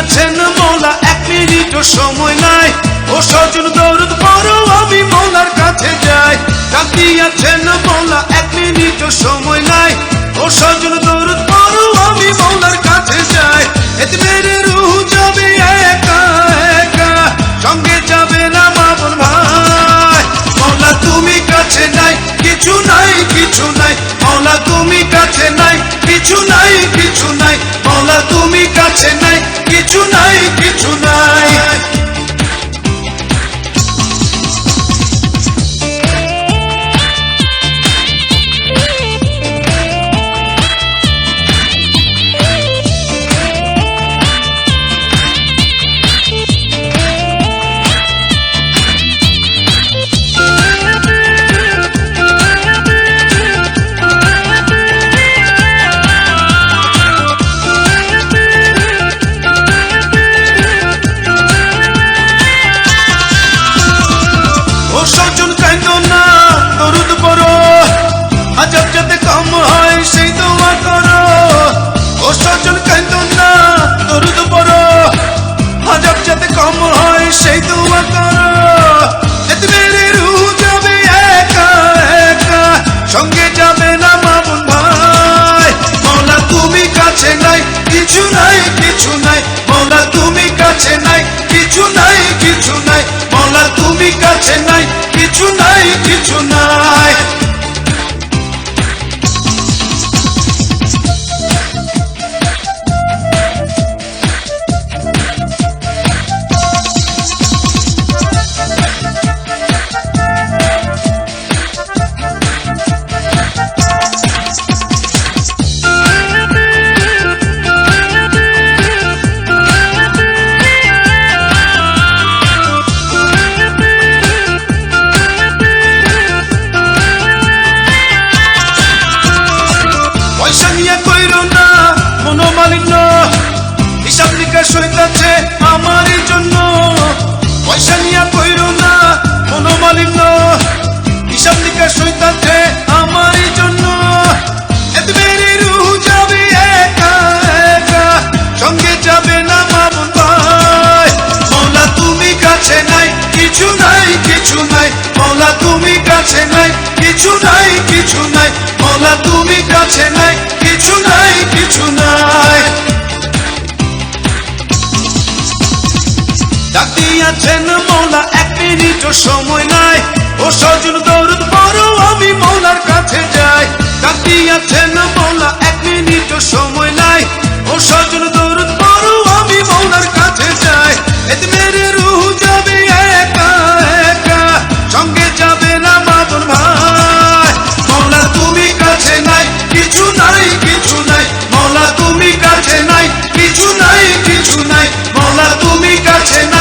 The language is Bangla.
দিয়াছেন মৌলা, এক মিনিটও সময় নাই। ও সজন দৌড় পরও আমি মৌলার কাছে যাই। ডাক দিয়াছেন মৌলা, এক মিনিটও সময় নাই। ও সজন দৌড় পরও আমি মৌলার কাছে যাই। এতে মেরে রুহ যাবে একা একা, সঙ্গে যাবে না মামন ভাই। মৌলা, তুমি কাছে নাই, কিছু নাই কিছু নাই। মৌলা, তুমি কাছে নাই, কিছু নাই কিছু নাই। মৌলা, তুমি কাছে নাই। ও কাছে নাই, কিছু নাই কিছু নাই। ডাক দিয়াছেন মৌলা, এক মিনিটও সময় নাই। ও সজন দৌড় বড় আমি মৌলার কাছে যাই। ডাক 같은